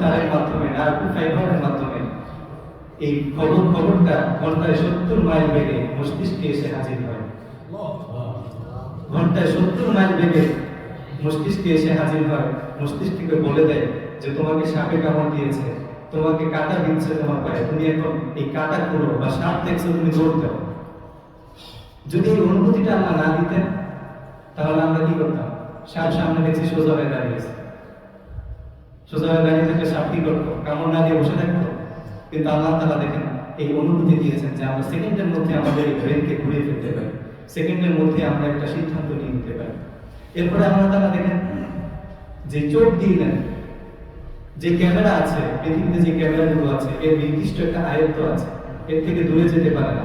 তারের মাধ্যমে নার্ভ ফাইবারের মাধ্যমে। এই খবর খবরটা ঘন্টায় সত্তর মাইল বেগে মস্তিষ্কে এসে হাজির হয়। ঘন্টায় সত্তর মাইল বেগে মস্তিষ্কে এসে হাজির হয়। মস্তিষ্ককে বলে দেয় যে, তোমাকে সাপে কামড় দিয়েছে, তোমাকে কাটা দিচ্ছে তোমার পায়ে। তুমি এখন এই কাটা করো বা সাপ দেখছ তুমি দৌড় দাও। যদি এই অনুভূতিটা আমরা না দিতেন, তাহলে আমরা কি করতাম? সাপ সামনে দেখছি সোজা হয়ে দাঁড়িয়েছে সোজা দাঁড়িয়ে থাকলে সাপ করতো কামড় না দিয়ে বসে থাকতো কিন্তু আল্লাহ তালা দেখেন, এই অনুভূতি দিয়েছেন যে আমরা সেকেন্ডের মধ্যে আমাদের এই ব্রেনকে ঘুরিয়ে ফেলতে পারি। সেকেন্ডের মধ্যে আমরা একটা সিদ্ধান্ত নিয়ে নিতে পারি। এরপরে আল্লাহ তালা দেখেন, যে চোখ দিলেন যে ক্যামেরা আছে, পৃথিবীতে যে ক্যামেরাগুলো আছে, এর নির্দিষ্ট একটা আয়ত্ত আছে, এর থেকে দূরে যেতে পারে না।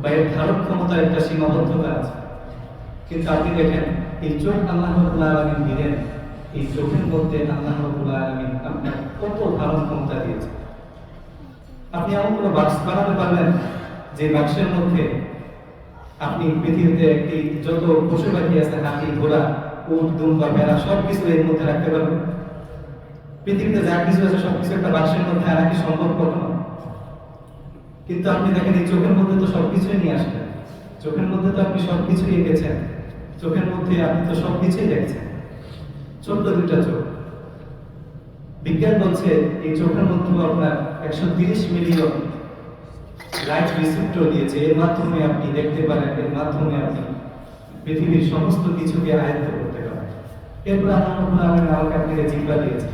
বা এর ধারক ক্ষমতার একটা সীমাবদ্ধতা আছে। কিন্তু আপনি দেখেন, এই চোখ আল্লাহ দিলেন এই চোখের মধ্যে আল্লাহ আপনার কত ধারণ ক্ষমতা দিয়েছে আপনি এমন কোনো বাক্স বানাতে পারলেন যে বাক্সের মধ্যে আপনি পৃথিবীতে একটি যত পশু পাখি আছে, হাতি, ঘোড়া, উট দুম্বা ভেড়া সব কিছু এর মধ্যে রাখতে পারবেন? পৃথিবীতে যা কিছু আছে সব কিছু একটা বাক্সের মধ্যে আর কি সম্ভব কখনো কিন্তু আপনি দেখেন, এই চোখের মধ্যে তো সবকিছুই নিয়ে আসলেন। চোখের মধ্যে তো আপনি সবকিছুই এঁকেছেন। চোখের মধ্যে আপনি তো সবকিছুই দেখছেন। ছোট্ট দুইটা চোখ? বিজ্ঞান বলছে এই চোখের মধ্যে আপনার একশো তিরিশ মিলিয়ন লাইট রিসিপ্টর দিয়েছে। এর মাধ্যমে আপনি দেখতে পারেন, এর মাধ্যমে আপনি পৃথিবীর সমস্ত কিছুকে আয়ত্ত করতে পারেন। এরপর আল্লাহ আমাকে আপনাকে জিহ্বা দিয়েছে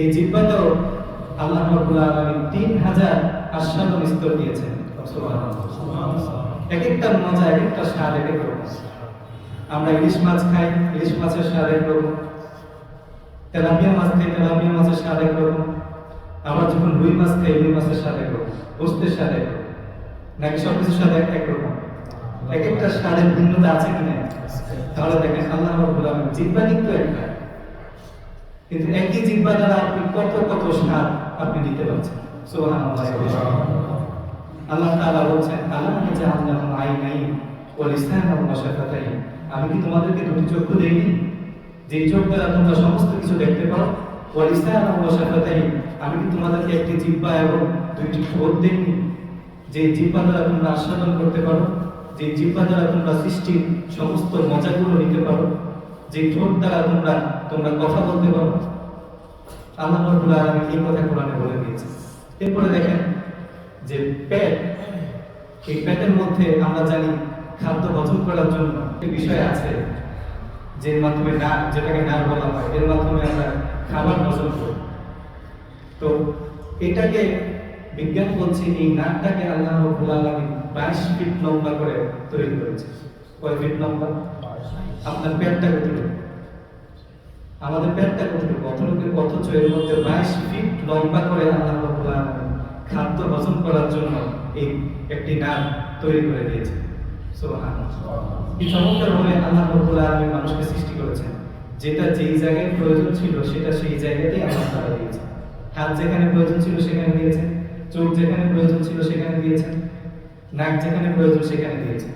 এই জিহ্বাতেও আল্লাহ রাব্বুল আলামিন তিন হাজার আস্বাদন স্তর দিয়েছেন। এক একটা মজা, এক একটা স্বাদ, এক এক রকম। আমরা ইলিশ মাছ খাই ইলিশ মাছের স্বাদ এক রকম তেলাপিয়া মাছ খাই তেলাপিয়া মাছের স্বাদ এক রকম আবার যখন রুই মাছ খাই রুই মাছের স্বাদ এক রকম গোস্তের স্বাদ এক রকম নাকি সব কিছুর স্বাদ এক এক এক একটা স্বাদের ভিন্নতা আছে কি না তাহলে দেখেন আল্লাহ রাব্বুল আলামিন জিহ্বা কিন্তু একটা কিন্তু একই জিহ্বা দ্বারা আপনি কত কত স্বাদ আপনি দিতে পারছেন। সুবহানাল্লাহ। আল্লাহ তাআলা বলছেন আল্লাহ যে আল্লাহ আই নাই ও শাফাতাই আমি কি তোমাদেরকে দুটি চক্ষু দেইনি? যে চোখ দ্বারা তোমরা সমস্ত কিছু দেখতে পাও ও শাফাতাই আমি কি তোমাদেরকে একটি জিহ্বা এবং দুইটি ঠোঁট দেইনি? যে জিহ্বা দ্বারা তোমরা আস্বাদন করতে পারো যে জিহ্বা দ্বারা তোমরা সৃষ্টির সমস্ত মজাগুলো নিতে পারো যে ঠোঁট দ্বারা তোমরা তোমরা কথা বলতে পারো। আল্লাহ রাব্বুল আলামিন এই কথা কোরআনে বলে দিয়েছে এরপরে দেখেন যে পেট, এই পেটের মধ্যে আমরা জানি খাদ্য হজম করার জন্য একটি বিষয় আছে যে মাধ্যমে না যেটাকে না বলা হয় এর মাধ্যমে আমরা খাবার হজম করি। তো এটাকে বিজ্ঞান বলছে এই নাকটাকে আল্লাহ রাব্বুল আলামিন 22 ফিট লম্বা করে তৈরি করেছে। কয় ফিট লম্বা? আপনার পেটটা কতটুকু? আমাদের পেটটা কতটুকু? অথলোকের অথচ এর মধ্যে 22 ফিট লম্বা করে আল্লাহ রাব্বুল আলামিন খাদ্য হজম করার জন্য এই একটি নাক তৈরি করে দিয়েছে। কি চমৎকার ভাবে আল্লাহ রাব্বুল আলামিন মানুষকে সৃষ্টি করেছেন। যেটা যেই জায়গায় প্রয়োজন ছিল, সেটা সেই জায়গাতেই আল্লাহ তাআলা দিয়েছেন। হাত যেখানে প্রয়োজন ছিল, সেখানে দিয়েছেন। চোখ যেখানে প্রয়োজন ছিল, সেখানে দিয়েছেন। নাক যেখানে প্রয়োজন, সেখানে দিয়েছেন।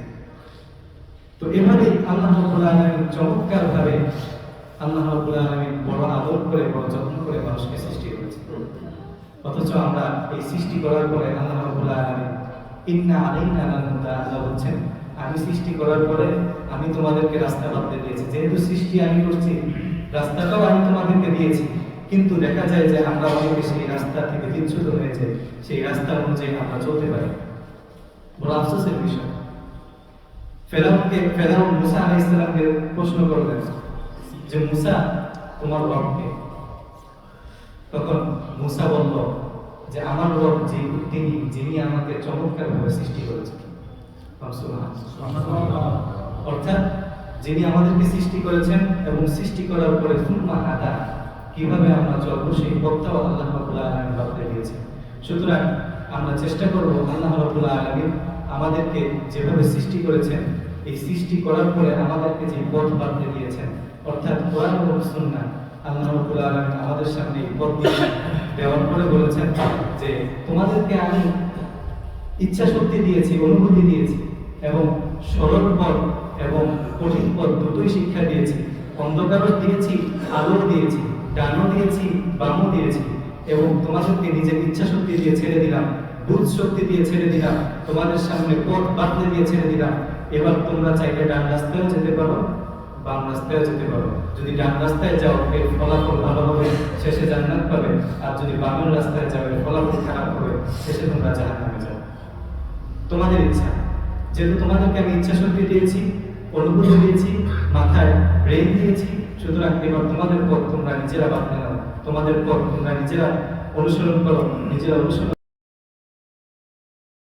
তো এভাবেই আল্লাহ রাব্বুল আলামিন চমৎকার ভাবে আল্লাহ রাব্বুল আলামিন বড় আদর করে, বড় যত্ন করে মানুষকে সৃষ্টি করেছেন। অথচ আমরা এই সৃষ্টি করার পরে আল্লাহ রাব্বুল আলামিন, ইন্না আলাইনা আল্লাহ বলছেন আমি সৃষ্টি করার পরে আমি তোমাদেরকে রাস্তা বাতলে দিয়েছি। যেহেতু সৃষ্টি আমি করছি, রাস্তাটাও আমি তোমাদেরকে দিয়েছি। কিন্তু দেখা যায় যে আমরা অনেকে সেই রাস্তা থেকে বিচ্যুত হয়েছে সেই রাস্তা অনুযায়ী আমরা চলতে পারি। বড় আফসোসের বিষয়। ফেরাউনকে, ফেরাউন মুসা আলাইহিস সালামকে প্রশ্ন করলেন যে, মুসা, তোমার রবকে তখন মুসা বলল যে, আমার রব যে তিনি যিনি আমাকে চমৎকার ভাবে সৃষ্টি করেছেন। অর্থাৎ যিনি আমাদেরকে সৃষ্টি করেছেন এবং সৃষ্টি করার পরে ফুলমা হাদা কীভাবে আমরা চলবো সেই পথটাও আল্লাহ রাব্বুল আলামিন বাতলে দিয়েছেন। সুতরাং আমরা চেষ্টা করব আল্লাহ রাব্বুল আলামিন আমাদেরকে যেভাবে সৃষ্টি করেছেন, এই সৃষ্টি করার পরে আমাদেরকে যে পথ বাতলে দিয়েছেন, অর্থাৎ কোরআন এবং সুন্নাহ আল্লাহ রাব্বুল আলামিন আমাদের সামনে এই পথ দেওয়ার পরে বলেছেন যে, তোমাদেরকে আমি ইচ্ছা শক্তি দিয়েছি, অনুভূতি দিয়েছি এবং সরল পথ এবং কঠিন পথ দুটোই শিক্ষা দিয়েছি। অন্ধকারও দিয়েছি, আলোও দিয়েছি, ডানও দিয়েছি, বামও দিয়েছি এবং তোমার তোমাদেরকে নিজের ইচ্ছা শক্তি দিয়ে ছেড়ে দিলাম বুধ শক্তি দিয়ে ছেড়ে দিলাম, তোমাদের সামনে পথ বাতলে দিয়ে ছেড়ে দিলাম। এবার তোমরা চাইলে ডান রাস্তায়ও যেতে পারো, বাম রাস্তায়ও যেতে পারো। যদি ডান রাস্তায় যাও, এর ফলাফল ভালো হবে, শেষে জান্নাত পাবে। আর যদি বামের রাস্তায় যাও, এর ফলাফল খারাপ হবে, শেষে তোমরা জাহান্নামে যাও। তোমাদের ইচ্ছা। যেহেতু তোমাদেরকে আমি ইচ্ছা শক্তি দিয়েছি অনুভূতি দিয়েছি, মাথায় ব্রেন দিয়েছি, সুতরাং এবার তোমাদের পথ তোমরা নিজেরা বাদ তোমাদের পথ তোমরা নিজেরা অনুসরণ করো, নিজেরা অনুসরণ